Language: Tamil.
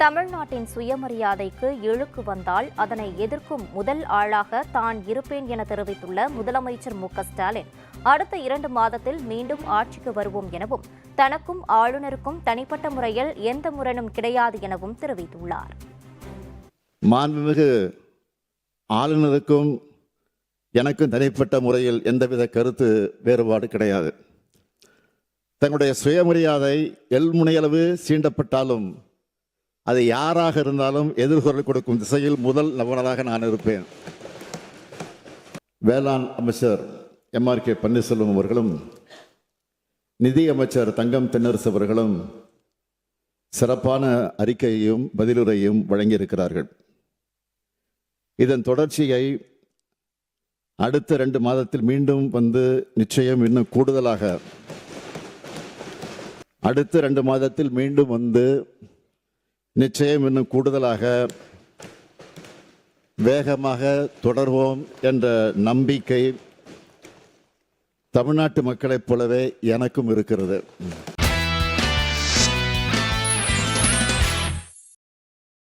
தமிழ்நாட்டின் சுயமரியாதைக்கு இழுக்கு வந்தால் அதனை எதிர்க்கும் முதல் ஆளாக தான் இருப்பேன் என தெரிவித்துள்ள முதலமைச்சர் மு ஸ்டாலின். அடுத்த இரண்டு மாதத்தில் மீண்டும் ஆட்சிக்கு வருவோம் எனவும் தனக்கும் ஆளுநருக்கும் தனிப்பட்ட முறையில் எந்த முரணும் கிடையாது எனவும் தெரிவித்துள்ளார். மாண்புமிகு ஆளுநருக்கும் எனக்கும் தனிப்பட்ட முறையில் எந்தவித கருத்து வேறுபாடு கிடையாது. தங்களுடைய சுயமரியாதை எல்முனையளவு சீண்டப்பட்டாலும் அது யாராக இருந்தாலும் எதிர்குரல் கொடுக்கும் திசையில் முதல் நபராக நான் இருப்பேன். வேளாண் அமைச்சர் எம்ஆர் கே பன்னீர்செல்வம் அவர்களும் நிதி அமைச்சர் தங்கம் தென்னரசு அவர்களும் சிறப்பான அறிக்கையையும் பதிலுரையும் வழங்கியிருக்கிறார்கள். இதன் தொடர்ச்சியை அடுத்த ரெண்டு மாதத்தில் மீண்டும் வந்து நிச்சயம் இன்னும் கூடுதலாக அடுத்த ரெண்டு மாதத்தில் மீண்டும் வந்து நிச்சயம் இன்னும் கூடுதலாக வேகமாக தொடர்வோம் என்ற நம்பிக்கை தமிழ்நாட்டு மக்களைப் போலவே எனக்கும் இருக்கிறது.